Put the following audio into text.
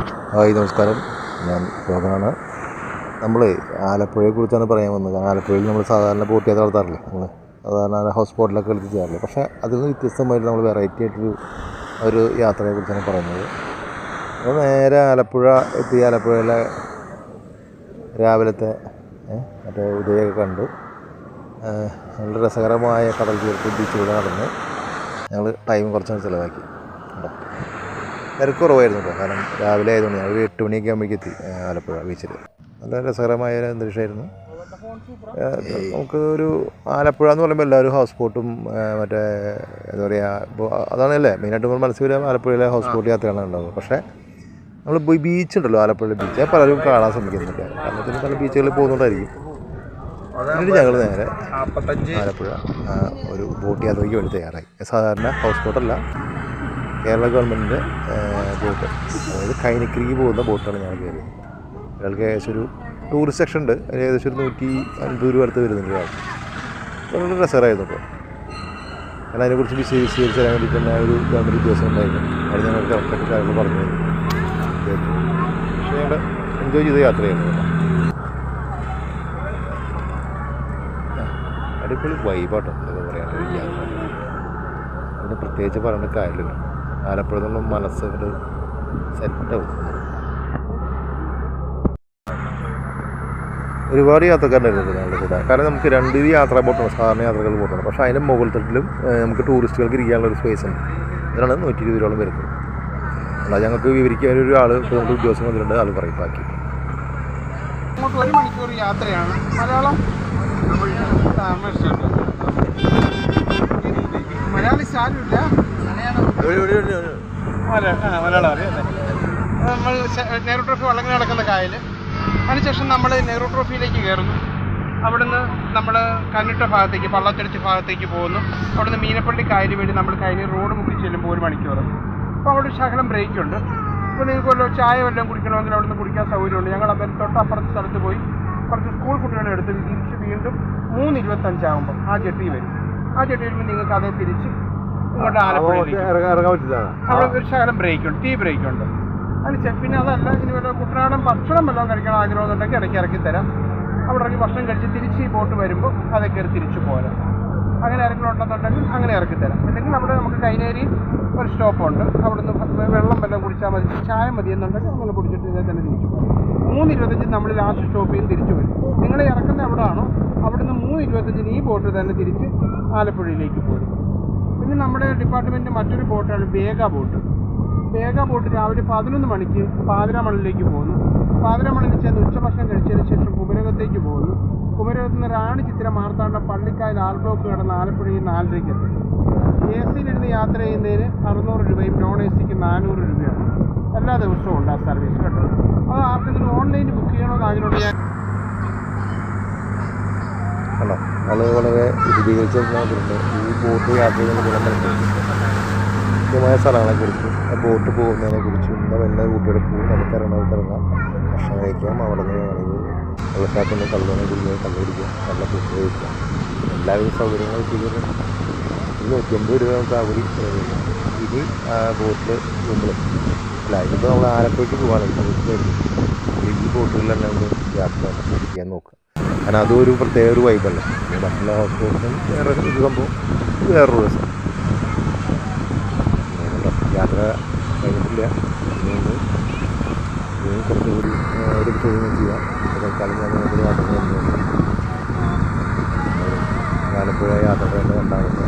Hi നമസ്കാരം. ഞാൻ ലോകനാണ് നമ്മൾ ആലപ്പുഴയെക്കുറിച്ചാണ് പറയാൻ വന്നത്. കാരണം ആലപ്പുഴയിൽ നമ്മൾ സാധാരണ ബോട്ട് യാത്ര നടത്താറില്ലേ? നമ്മൾ സാധാരണ ഹൗസ് ബോട്ടിലൊക്കെ എടുത്ത് ചെയ്യാറില്ല? പക്ഷേ അതിൽ നിന്ന് വ്യത്യസ്തമായിട്ട് നമ്മൾ വെറൈറ്റി ആയിട്ടൊരു ഒരു യാത്രയെക്കുറിച്ചാണ് പറയുന്നത്. അപ്പോൾ നേരെ ആലപ്പുഴ എത്തി ആലപ്പുഴയിലെ രാവിലത്തെ മറ്റേ ഉദയമൊക്കെ കണ്ട്. നല്ല രസകരമായ കടൽ തീർത്ത് ബീച്ചിലൂടെ നടന്ന് ഞങ്ങൾ ടൈം കുറച്ചാണ് ചിലവാക്കി. തിരക്ക് കുറവായിരുന്നു കേട്ടോ. കാരണം രാവിലെ ആയതുകൊണ്ട് ഞാൻ ഒരു എട്ട് മണിയൊക്കെ ആകുമ്പോഴേക്ക് എത്തി ആലപ്പുഴ ബീച്ചിൽ നല്ല രസകരമായ ഒരു അന്തരീക്ഷമായിരുന്നു. നമുക്ക് ഒരു ആലപ്പുഴ എന്ന് പറയുമ്പോൾ എല്ലാവരും ഹൗസ് ബോട്ടും മറ്റേ എന്താ പറയുക ഇപ്പോൾ അതാണല്ലേ മെയിനായിട്ട് നമ്മൾ മനസ്സിൽ ആലപ്പുഴയിലെ ഹൗസ് ബോട്ട് യാത്രയാണ് ഉണ്ടാവുക. പക്ഷേ നമ്മൾ പോയി ബീച്ച് ഉണ്ടല്ലോ ആലപ്പുഴ ബീച്ച് പലരും കാണാൻ ശ്രമിക്കുന്നില്ല കാരണം പിന്നെ പല ബീച്ചുകളിൽ പോകുന്നുണ്ടായിരിക്കും. എന്നിട്ട് ഞങ്ങൾ നേരെ ആലപ്പുഴ ഒരു ബോട്ട് യാത്രയ്ക്ക് വേണ്ടി തയ്യാറായി. സാധാരണ ഹൗസ് ബോട്ടല്ല കേരള ഗവൺമെന്റിന്റെ ബോട്ട്. അതായത് കൈനക്കിരിക്ക് പോകുന്ന ബോട്ടാണ് ഞാൻ കയറിയത്. ഒരാൾക്ക് ഏകദേശം ഒരു ടൂറിസ്റ്റ് സെക്ഷൻ ഉണ്ട്. അതിന് ഏകദേശം ഒരു നൂറ്റി അൻപത് രൂപ അടുത്ത് വരുന്നുണ്ട് ഒരാൾക്ക്. വളരെ രസകരമായിരുന്നു അപ്പോൾ. കാരണം അതിനെക്കുറിച്ച് വിശദീ വിശദീകരിച്ച് തരാൻ വേണ്ടി തന്നെ ഒരു ഗവൺമെന്റ് ഉദ്യോഗസ്ഥ ഉണ്ടായിരുന്നു. അവർ ഞങ്ങൾ കറക്റ്റായിട്ട് കാര്യങ്ങൾ പറഞ്ഞു പക്ഷേ ഞങ്ങൾ എൻജോയ് ചെയ്ത യാത്രയായിരുന്നു അടിപൊളി വൈബാട്ടോ എന്താ പറയുക ഒരു അതിന് പ്രത്യേകിച്ച് പറയേണ്ട കാര്യമില്ല. ആലപ്പുഴ എന്നുള്ള മനസ്സ് സെറ്റാവും ഒരുപാട് യാത്രക്കാരുണ്ടായിരുന്നു ഞങ്ങളുടെ കൂടെ. കാരണം നമുക്ക് രണ്ട് യാത്രാ ബോട്ടാണ് സാധാരണ യാത്രകൾ ബോട്ടാണ് പക്ഷേ അതിന്റെ മുകളിലും നമുക്ക് ടൂറിസ്റ്റുകൾക്ക് ഇരിക്കാനുള്ള ഒരു സ്പേസ് ഉണ്ട്. ഇതിനാണ് നൂറ്റി രൂപയോളം വരുന്നത്. അല്ല ഞങ്ങൾക്ക് വിവരിക്കാൻ ഒരു ആൾ ഇപ്പോൾ നമ്മുടെ ഉദ്യോഗസ്ഥൻ വന്നിട്ടുണ്ട് ആൾ പറയും ബാക്കി. ഒരു മലയാളം മലയാളി ആ, നമ്മൾ നെഹ്റു ട്രോഫി വള്ളങ്ങൾ നടക്കുന്ന കായൽ അതിനുശേഷം നമ്മൾ നെഹ്റു ട്രോഫിയിലേക്ക് കയറുന്നു. അവിടുന്ന് നമ്മൾ കന്നിട്ട ഭാഗത്തേക്ക് പള്ളത്തെടുത്ത് ഭാഗത്തേക്ക് പോകുന്നു. അവിടുന്ന് മീനപ്പള്ളി കായൽ വഴി നമ്മൾ കായൽ റോഡ് മുക്കി ചെല്ലുമ്പോൾ ഒരു മണിക്കൂർ അപ്പോൾ അവിടെ ശകലം ബ്രേക്ക് ഉണ്ട് അപ്പോൾ നിങ്ങൾക്ക് വല്ലതും ചായ വല്ലതും കുടിക്കണമെങ്കിൽ അവിടുന്ന് കുടിക്കാൻ സൗകര്യമുണ്ട്. ഞങ്ങൾ അന്നേരം തൊട്ടപ്പുറത്തെ സ്ഥലത്ത് പോയി കുറച്ച് സ്കൂൾ കുട്ടികളെ എടുത്ത് തിരിച്ച് വീണ്ടും മൂന്ന് ആ ജെട്ടി വരും. ആ ജെട്ടി വരുമ്പോൾ നിങ്ങൾക്ക് അതേ തിരിച്ച് ഇങ്ങോട്ട് ആലപ്പുഴയിലേക്ക് അവിടെ ഒരു ശകലം ബ്രേക്ക് ഉണ്ട് ടീ ബ്രേക്ക് ഉണ്ട്. അതിന് പിന്നെ അതല്ല ഇനി വല്ല കുട്ടനാടൻ ഭക്ഷണം വല്ലതും കഴിക്കണം ആഗ്രഹം എന്നുണ്ടെങ്കിൽ ഇടയ്ക്ക് ഇറക്കി തരാം. അവിടെ ഇറങ്ങി ഭക്ഷണം കഴിച്ച് തിരിച്ച് ഈ ബോട്ട് വരുമ്പോൾ അതേ കയറി തിരിച്ചു പോരാം. അങ്ങനെ ആരെങ്കിലും ഉണ്ടെന്നുണ്ടെങ്കിൽ അങ്ങനെ ഇറക്കി തരാം. അല്ലെങ്കിൽ അവിടെ നമുക്ക് കൈനേരി ഒരു സ്റ്റോപ്പുണ്ട് അവിടെ നിന്ന് വെള്ളം വല്ലതും കുടിച്ചാൽ മതി ചായ മതി എന്നുണ്ടെങ്കിൽ അങ്ങനെ കുടിച്ചിട്ട് ഇതേ തന്നെ തിരിച്ചു പോകും മൂന്ന് ഇരുപത്തഞ്ച് നമ്മൾ ലാസ്റ്റ് സ്റ്റോപ്പിൽ നിന്ന് തിരിച്ചു വരും. നിങ്ങൾ ഇറക്കുന്ന എവിടെയാണോ അവിടുന്ന് മൂന്ന് ഇരുപത്തഞ്ചിന് ഈ ബോട്ട് തന്നെ തിരിച്ച് ആലപ്പുഴയിലേക്ക് പോരും. പിന്നെ നമ്മുടെ ഡിപ്പാർട്ട്മെന്റ് മറ്റൊരു ബോട്ടാണ് വേഗ ബോട്ട്. വേഗ ബോട്ട് രാവിലെ പതിനൊന്ന് മണിക്ക് പാതിരാമണലിലേക്ക് പോകുന്നു. പാതിരാമണലിൽ ചെന്ന് ഉച്ചഭക്ഷണം കഴിച്ചതിന് ശേഷം കുമരകത്തേക്ക് പോകുന്നു. കുമരകത്ത് നിന്ന് റാണി ചിത്ര മാർത്താണ്ട പള്ളിക്കായൽ ആൽബ്ലോക്ക് കടന്ന് ആലപ്പുഴയിൽ നാലരയ്ക്ക് എത്തും. എ സിയിലിരുന്ന് യാത്ര ചെയ്യുന്നതിന് അറുന്നൂറ് രൂപയും നോൺ എ സിക്ക് നാനൂറ് രൂപയാണ്. എല്ലാ ദിവസവും ഉണ്ട് ആ സർവീസ് കേട്ടോ. അത് ആർക്കെങ്കിലും ഓൺലൈനിൽ ബുക്ക് ചെയ്യണമെന്ന് ആഗ്രഹമുണ്ട് ഞാൻ കണ്ടോ ആൾ വളരെ വിശദീകരിച്ച് തന്നിട്ടുണ്ട് ഈ ബോട്ട് യാത്ര ചെയ്യുന്ന ഗുണം മനസ്സിലാക്കി കൃത്യമായ സ്ഥലങ്ങളെക്കുറിച്ചും ബോട്ട് പോകുന്നതിനെക്കുറിച്ചും ഇന്ന വല്ല കൂട്ടിയുടെ പോകും നമുക്ക് ഇറങ്ങാം ഇറങ്ങാം ഭക്ഷണം കഴിക്കാം അവിടെ നിന്ന് വേണമെങ്കിൽ വെള്ളച്ചാട്ടത്തിൽ നിന്ന് കല്ലുണ കുടിക്കുക കല്ല് കുടിക്കാം നല്ല ഫുഡ് കഴിക്കാം. എല്ലാവിധ സൗകര്യങ്ങളും ചെയ്തിട്ടുണ്ട്. നൂറ്റമ്പത് രൂപ നമുക്ക് അവധി ഇനി ബോട്ടിൽ നമ്മൾ അല്ല ഇപ്പോൾ നമ്മൾ ആലപ്പുഴയ്ക്ക് നമുക്ക് ഈ ബോട്ടുകളിലെല്ലാം നമ്മൾ യാത്ര ചെയ്യാൻ നോക്കുക. കാരണം അതും ഒരു പ്രത്യേക ഒരു വൈബല്ലേ മറ്റുള്ള ഹൗസ് ബോട്ടിനും വേറെ ഒരു സംഭവം. വേറെ വേറൊരു രസം? യാത്ര കഴിഞ്ഞിട്ടില്ല. അതുകൊണ്ട് കുറച്ചുകൂടി ഒരു ചോദ്യം ചെയ്യാം. തൽക്കാലം ഞാൻ നിങ്ങൾക്ക് യാത്ര ആലപ്പുഴ യാത്ര തന്നെ രണ്ടാമത്തെ